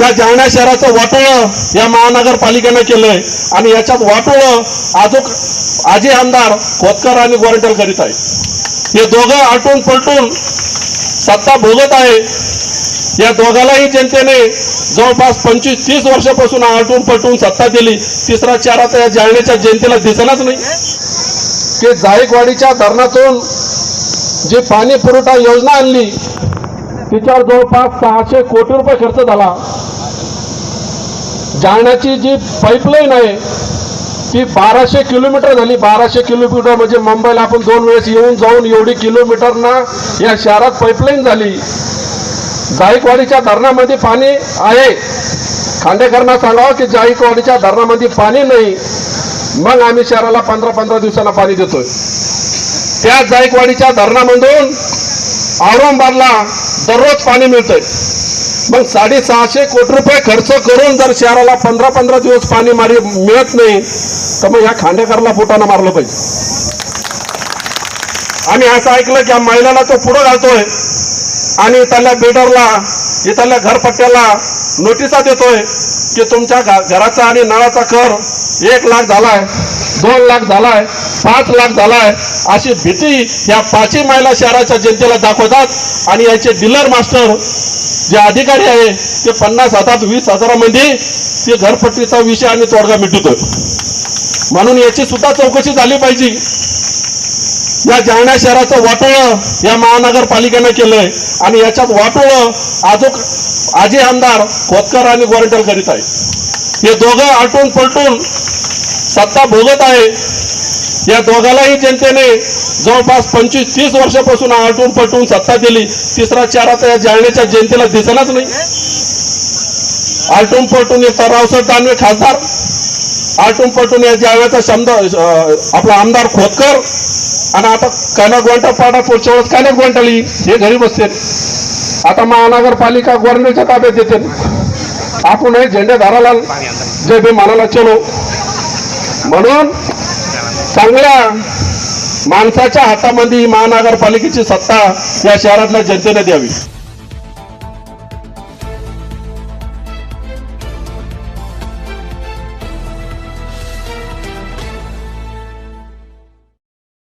या जालना शहराचं वाटोळं या महानगरपालिकेनं केलंय आणि याच्यात वाटोळं आजोक आजी आमदार खोतकर आणि गोरंटल करीत आहे. हे दोघं आटून पलटून सत्ता भोगत आहे. या दोघालाही जनतेने जवळपास पंचवीस तीस वर्षापासून आटून पलटून सत्ता दिली. तिसरा चारा तर या जालन्याच्या जनतेला दिसलाच नाही. की जायकवाडीच्या धरणातून जी पाणी पुरवठा योजना आणली तिच्यावर जवळपास सहाशे कोटी रुपये खर्च झाला. जाण्याची जी पाईपलाईन आहे ती बाराशे किलोमीटर झाली. बाराशे किलोमीटर म्हणजे मुंबईला आपण दोन वेळेस येऊन जाऊन एवढी किलोमीटरना या शहरात पाईपलाईन झाली. जायकवाडीच्या धरणामध्ये पाणी आहे. खांडेकरांना सांगावं की जायकवाडीच्या धरणामध्ये पाणी नाही. मग आम्ही शहराला पंधरा पंधरा दिवसांना पाणी देतोय. त्या जायकवाडीच्या धरणामधून औरंगाबादला दररोज पाणी मिळतंय. मग साडेसहाशे कोटी रुपये खर्च करून जर शहराला पंधरा पंधरा दिवस पाणी मारी मिळत नाही तर मग ह्या खांडेकरला पोटानं मारलं पाहिजे. आम्ही असं ऐकलं की महिलाला तो पुढं घालतोय आणि इथल्या बिल्डरला इथल्या घरपट्ट्याला नोटिसा देतोय की तुमच्या घराचा आणि नळाचा कर एक लाख झालाय दोन लाख झालाय पाच लाख झालाय. अशी भीती या पाचही महिला शहराच्या जनतेला दाखवतात. आणि याचे डीलर मास्टर जे अधिकारी आहे ते पन्नास हजार वीस हजारामध्ये ते घरपट्टीचा विषय आणि तोडगा मिटवतोय. म्हणून याची सुद्धा चौकशी झाली पाहिजे. या जालना शहराचं वाटोळं या महानगरपालिकेनं केलंय. आणि याच्यात वाटोळं आजोक आजी आमदार खोतकर आणि गोरंटल करीत आहे हे दोघं आलटून पलटून सत्ता भोगत आहे. या दोघालाही जनतेने जवळपास पंचवीस तीस वर्षापासून आलटून पलटून सत्ता दिली. तिसरा चारा तर या जालन्याच्या जनतेला दिसलाच नाही. आलटून पलटून एकता रावसाहेब दानवे खासदार. आलटून पलटून या जालन्याचा शब्द आपला आमदार खोतकर. आणि आता कायनाथ गोंटा पाडा पुढच्या वेळेस कायनाथ गोंटाली हे घरी बसते आता महानगरपालिका गव्हर्नरच्या ताब्यात येते आपण हे झेंडे धाराला जय भीम म्हणाला चलो. म्हणून चांगल्या माणसाच्या हातामध्ये महानगरपालिकेची सत्ता या शहरातल्या जनतेने द्यावी.